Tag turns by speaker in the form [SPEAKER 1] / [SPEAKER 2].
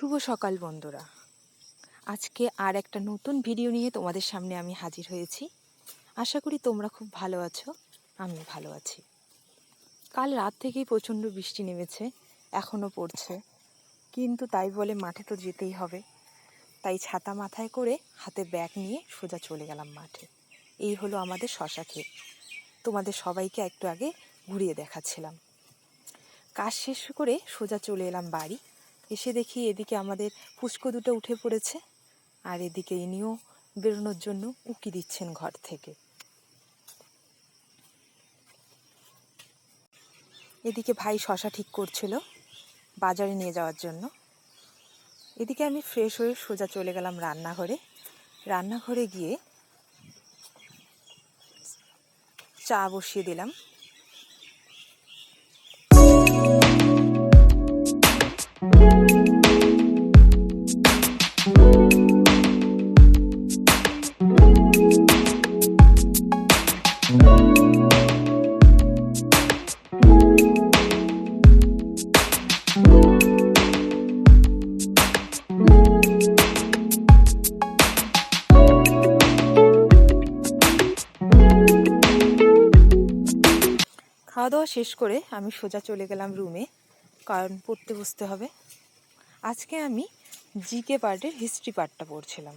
[SPEAKER 1] শুভ সকাল, বন্ধুরা। আজকে আর একটা নতুন ভিডিও নিয়ে তোমাদের সামনে আমি হাজির হয়েছি। আশা করি তোমরা খুব ভালো আছো আমি ভালো আছি। কাল রাত থেকেই প্রচণ্ড বৃষ্টি নেমেছে এখনও পড়ছে। কিন্তু তাই বলে মাঠে তো যেতেই হবে। তাই ছাতা মাথায় করে হাতে ব্যাগ নিয়ে সোজা চলে গেলাম মাঠে। এই হলো আমাদের শশা ক্ষেত। তোমাদের সবাইকে একটু আগে ঘুরিয়ে দেখাচ্ছিলাম। কাজ শেষ করে সোজা চলে এলাম বাড়ি। এসে দেখি এদিকে আমাদের পুষ্কো দুটো উঠে পড়েছে, আর এদিকে ইনিও বেরোনোর জন্য উকি দিচ্ছেন ঘর থেকে। এদিকে ভাই শশা ঠিক করছিল বাজারে নিয়ে যাওয়ার জন্য। এদিকে আমি ফ্রেশ হয়ে সোজা চলে গেলাম রান্নাঘরে। রান্নাঘরে গিয়ে চা বসিয়ে দিলাম। খাওয়া দাওয়া শেষ করে আমি সোজা চলে গেলাম রুমে কারণ পড়তে বসতে হবে। আজকে আমি জিকে পার্টের হিস্ট্রি পার্টটা পড়ছিলাম।